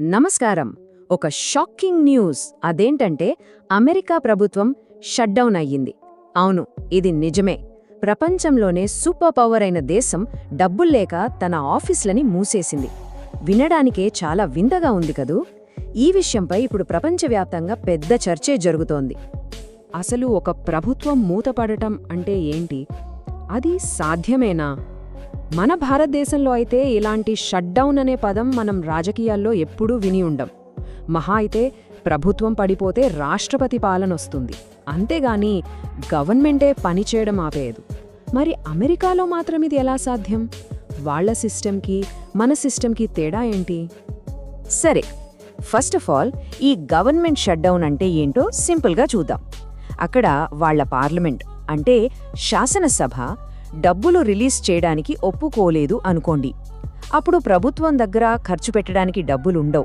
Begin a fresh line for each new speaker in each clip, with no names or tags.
నమస్కారం. ఒక shocking news. అదేంటంటే అమెరికా ప్రభుత్వం షట్డౌన్ అయ్యింది. అవును ఇది నిజమే. ప్రపంచంలోనే సూపర్ పవర్ అయిన దేశం డబ్బుల్లేక తన ఆఫీసులని మూసేసింది. వినడానికే చాలా వింతగా ఉంది కదూ? ఈ విషయంపై ఇప్పుడు ప్రపంచవ్యాప్తంగా పెద్ద చర్చే జరుగుతోంది. అసలు ఒక ప్రభుత్వం మూతపడటం అంటే ఏంటి? అది సాధ్యమేనా? మన భారతదేశంలో అయితే ఇలాంటి షట్డౌన్ అనే పదం మనం రాజకీయాల్లో ఎప్పుడూ విని ఉండం. మహా అయితే ప్రభుత్వం పడిపోతే రాష్ట్రపతి పాలనొస్తుంది అంతేగాని గవర్నమెంటే పనిచేయడం ఆపేయదు. మరి అమెరికాలో మాత్రం ఇది ఎలా సాధ్యం? వాళ్ళ సిస్టమ్కి మన సిస్టమ్కి తేడా ఏంటి? సరే ఫస్ట్ ఆఫ్ ఆల్ ఈ గవర్నమెంట్ షట్డౌన్ అంటే ఏంటో సింపుల్గా చూద్దాం. అక్కడ వాళ్ళ పార్లమెంట్ అంటే శాసనసభ డబ్బులు రిలీజ్ చేయడానికి ఒప్పుకోలేదు అనుకోండి. అప్పుడు ప్రభుత్వం దగ్గర ఖర్చు పెట్టడానికి డబ్బులుండవు.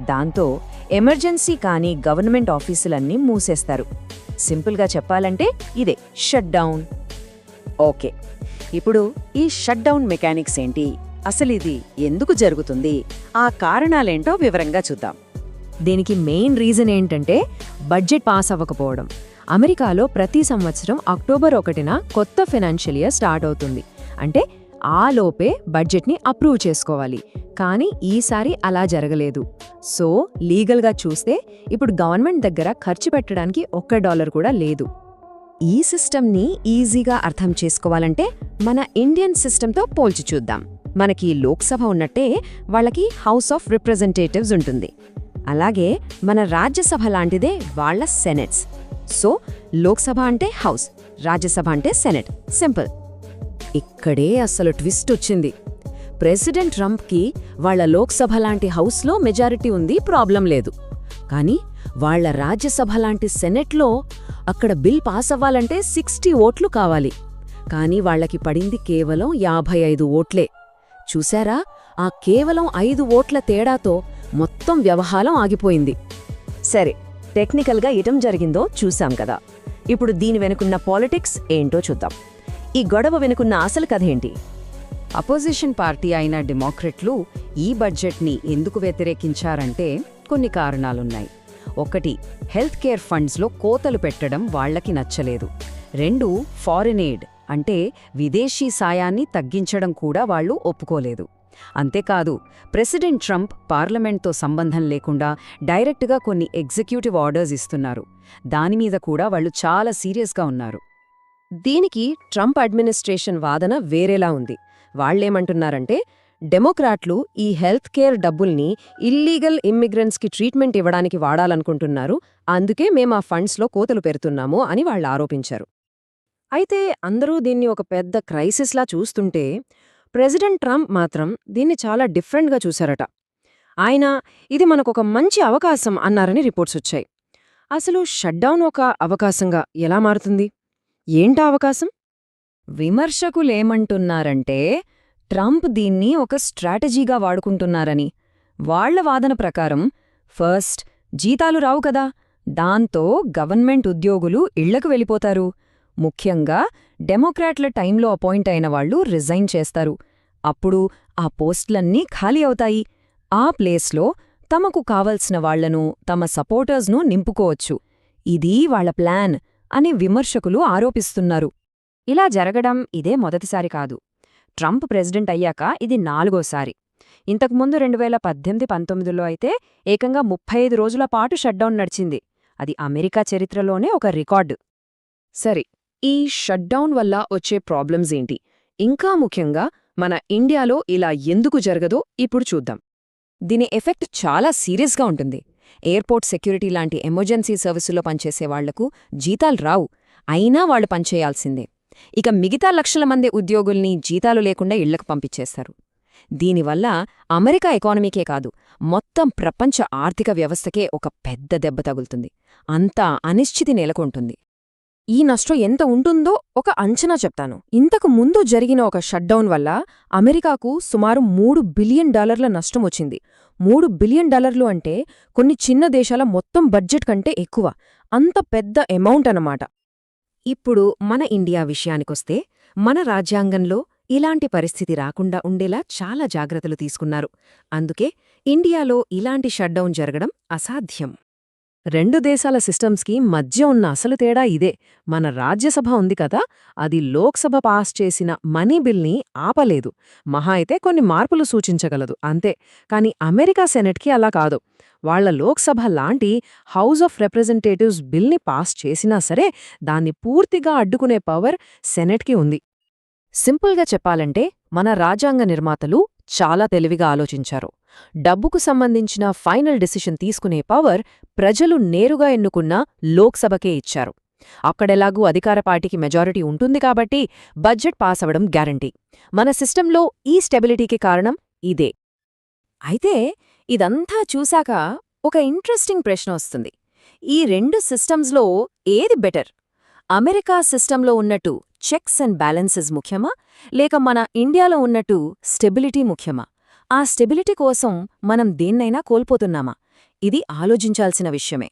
దాంతో ఎమర్జెన్సీ కానీ గవర్నమెంట్ ఆఫీసులన్నీ మూసేస్తారు. సింపుల్గా చెప్పాలంటే ఇదే షట్ డౌన్ ఓకే ఇప్పుడు ఈ షట్ డౌన్ మెకానిక్స్ ఏంటి? అసలు ఇది ఎందుకు జరుగుతుంది? ఆ కారణాలేంటో వివరంగా చూద్దాం. దీనికి మెయిన్ రీజన్ ఏంటంటే బడ్జెట్ పాస్ అవ్వకపోవడం. అమెరికాలో ప్రతి సంవత్సరం అక్టోబర్ ఒకటిన కొత్త ఫైనాన్షియల్ ఇయర్ స్టార్ట్ అవుతుంది. అంటే ఆ లోపే బడ్జెట్ని అప్రూవ్ చేసుకోవాలి. కానీ ఈసారి అలా జరగలేదు. సో లీగల్గా చూస్తే ఇప్పుడు గవర్నమెంట్ దగ్గర ఖర్చు పెట్టడానికి ఒక్క డాలర్ కూడా లేదు. ఈ సిస్టమ్ని ఈజీగా అర్థం చేసుకోవాలంటే మన ఇండియన్ సిస్టంతో పోల్చి చూద్దాం. మనకి లోక్సభ ఉన్నట్టే వాళ్ళకి హౌస్ ఆఫ్ రిప్రజెంటేటివ్స్ ఉంటుంది. అలాగే మన రాజ్యసభ లాంటిదే వాళ్ళ సెనెట్స్. సో లోక్సభ అంటే హౌస్ రాజ్యసభ అంటే సెనెట్. సింపుల్. ఇక్కడే అసలు ట్విస్ట్ వచ్చింది. ప్రెసిడెంట్ ట్రంప్కి వాళ్ళ లోక్సభ లాంటి హౌస్లో మెజారిటీ ఉంది ప్రాబ్లం లేదు. కానీ వాళ్ళ రాజ్యసభ లాంటి సెనెట్లో అక్కడ బిల్ పాస్ అవ్వాలంటే సిక్స్టీ ఓట్లు కావాలి. కానీ వాళ్ళకి పడింది కేవలం యాభై ఐదు ఓట్లే. చూశారా? ఆ కేవలం ఐదు ఓట్ల తేడాతో మొత్తం వ్యవహారం ఆగిపోయింది. సరే టెక్నికల్గా ఇటం జరిగిందో చూశాం కదా. ఇప్పుడు దీని వెనుకున్న పాలిటిక్స్ ఏంటో చూద్దాం. ఈ గొడవ వెనుకున్న అసలు కథ ఏంటి? అపోజిషన్ పార్టీ అయిన డెమోక్రెట్లు ఈ బడ్జెట్ని ఎందుకు వ్యతిరేకించారంటే కొన్ని కారణాలున్నాయి. ఒకటి హెల్త్ కేర్ ఫండ్స్లో కోతలు పెట్టడం వాళ్ళకి నచ్చలేదు. రెండు ఫారిన్ ఎయిడ్ అంటే విదేశీ సాయాన్ని తగ్గించడం కూడా వాళ్ళు ఒప్పుకోలేదు. అంతేకాదు ప్రెసిడెంట్ ట్రంప్ పార్లమెంట్తో సంబంధం లేకుండా డైరెక్ట్గా కొన్ని ఎగ్జిక్యూటివ్ ఆర్డర్స్ ఇస్తున్నారు. దానిమీద కూడా వాళ్ళు చాలా సీరియస్గా ఉన్నారు. దీనికి ట్రంప్ అడ్మినిస్ట్రేషన్ వాదన వేరేలా ఉంది. వాళ్ళేమంటున్నారంటే డెమోక్రాట్లు ఈ హెల్త్ కేర్ డబ్బుల్ని ఇల్లీగల్ ఇమ్మిగ్రెంట్స్కి ట్రీట్మెంట్ ఇవ్వడానికి వాడాలనుకుంటున్నారు. అందుకే మేం ఆ ఫండ్స్లో కోతలు పెడుతున్నాము అని వాళ్ళు ఆరోపించారు. అయితే అందరూ దీన్ని ఒక పెద్ద క్రైసిస్లా చూస్తుంటే ప్రెసిడెంట్ ట్రంప్ మాత్రం దీన్ని చాలా డిఫరెంట్గా చూశారట. ఆయన ఇది మనకొక మంచి అవకాశం అన్నారని రిపోర్ట్స్ వచ్చాయి. అసలు షట్డౌన్ ఒక అవకాశంగా ఎలా మారుతుంది? ఏంటా అవకాశం? విమర్శకులేమంటున్నారంటే ట్రంప్ దీన్ని ఒక స్ట్రాటజీగా వాడుకుంటున్నారని. వాళ్ళ వాదన ప్రకారం ఫస్ట్ జీతాలు రావు కదా దాంతో గవర్నమెంట్ ఉద్యోగులు ఇళ్ళకు వెళ్ళిపోతారు. ముఖ్యంగా డెమోక్రాట్ల టైంలో అపాయింట్ అయిన వాళ్ళు రిజైన్ చేస్తారు. అప్పుడు ఆ పోస్టులన్నీ ఖాళీ అవుతాయి. ఆ ప్లేస్లో తమకు కావలసిన వాళ్ళను తమ సపోర్టర్స్ను నింపుకోవచ్చు. ఇదీ వాళ్ళ ప్లాన్ అని విమర్శకులు ఆరోపిస్తున్నారు. ఇలా జరగడం ఇదే మొదటిసారి కాదు. ట్రంప్ ప్రెసిడెంట్ అయ్యాక ఇది నాలుగోసారి. ఇంతకుముందు రెండు వేల పద్దెనిమిది పంతొమ్మిదిలో అయితే ఏకంగా ముప్పై ఐదు రోజుల పాటు షట్డౌన్ నడిచింది. అది అమెరికా చరిత్రలోనే ఒక రికార్డు. సరే ఈ షట్డౌన్ వల్ల వచ్చే ప్రాబ్లమ్స్ ఏంటి? ఇంకా ముఖ్యంగా మన ఇండియాలో ఇలా ఎందుకు జరగదో ఇప్పుడు చూద్దాం. దీని ఎఫెక్ట్ చాలా సీరియస్గా ఉంటుంది. ఎయిర్పోర్ట్ సెక్యూరిటీ లాంటి ఎమర్జెన్సీ సర్వీసుల్లో పనిచేసే వాళ్ళకు జీతాలు రావు. అయినా వాళ్ళు పనిచేయాల్సిందే. ఇక మిగతా లక్షల మంది ఉద్యోగుల్ని జీతాలు లేకుండా ఇళ్ళకు పంపించేస్తారు. దీనివల్ల అమెరికా ఎకానమీకే కాదు మొత్తం ప్రపంచ ఆర్థిక వ్యవస్థకే ఒక పెద్ద దెబ్బ తగులుతుంది. అంతా అనిశ్చితి నెలకొంటుంది. ఈ నష్టం ఎంత ఉంటుందో ఒక అంచనా చెప్తాను. ఇంతకు ముందు జరిగిన ఒక షట్డౌన్ వల్ల అమెరికాకు సుమారు మూడు బిలియన్ డాలర్ల నష్టం వచ్చింది. మూడు బిలియన్ డాలర్లు అంటే కొన్ని చిన్న దేశాల మొత్తం బడ్జెట్ కంటే ఎక్కువ. అంత పెద్ద అమౌంట్ అన్నమాట. ఇప్పుడు మన ఇండియా విషయానికొస్తే మన రాజ్యాంగంలో ఇలాంటి పరిస్థితి రాకుండా ఉండేలా చాలా జాగ్రత్తలు తీసుకున్నారు. అందుకే
ఇండియాలో ఇలాంటి షట్డౌన్ జరగడం అసాధ్యం.
రెండు దేశాల సిస్టమ్స్కి మధ్య ఉన్న అసలు తేడా ఇదే. మన రాజ్యసభ ఉంది కదా అది లోక్సభ పాస్ చేసిన మనీ బిల్ని ఆపలేదు. మహా అయితే కొన్ని మార్పులు సూచించగలదు అంతే. కాని అమెరికా సెనెట్కి అలా కాదు. వాళ్ళ లోక్సభ లాంటి హౌస్ ఆఫ్ రిప్రజెంటేటివ్స్ బిల్ని పాస్ చేసినా సరే దాన్ని పూర్తిగా అడ్డుకునే పవర్ సెనెట్కి ఉంది. సింపుల్గా చెప్పాలంటే మన రాజ్యాంగ నిర్మాతలు చాలా తెలివిగా ఆలోచించారు. డబ్బుకు సంబంధించిన ఫైనల్ డెసిషన్ తీసుకునే పవర్ ప్రజలు నేరుగా ఎన్నుకున్న లోక్సభకే ఇచ్చారు. అక్కడెలాగూ అధికార పార్టీకి మెజారిటీ ఉంటుంది కాబట్టి బడ్జెట్ పాస్ అవడం గ్యారంటీ. మన సిస్టంలో ఈ స్టెబిలిటీకి కారణం ఇదే. అయితే ఇదంతా చూశాక ఒక ఇంట్రెస్టింగ్ ప్రశ్న వస్తుంది. ఈ రెండు సిస్టమ్స్లో ఏది బెటర్? అమెరికా సిస్టంలో ఉన్నట్టు చెక్స్ అండ్ బ్యాలెన్సెస్ ముఖ్యమా? లేక మన ఇండియాలో ఉన్నట్టు స్టెబిలిటీ ముఖ్యమా? ఆ స్టెబిలిటీ కోసం మనం దేన్నైనా కోల్పోతున్నామా? ఇది ఆలోచించాల్సిన విషయమే.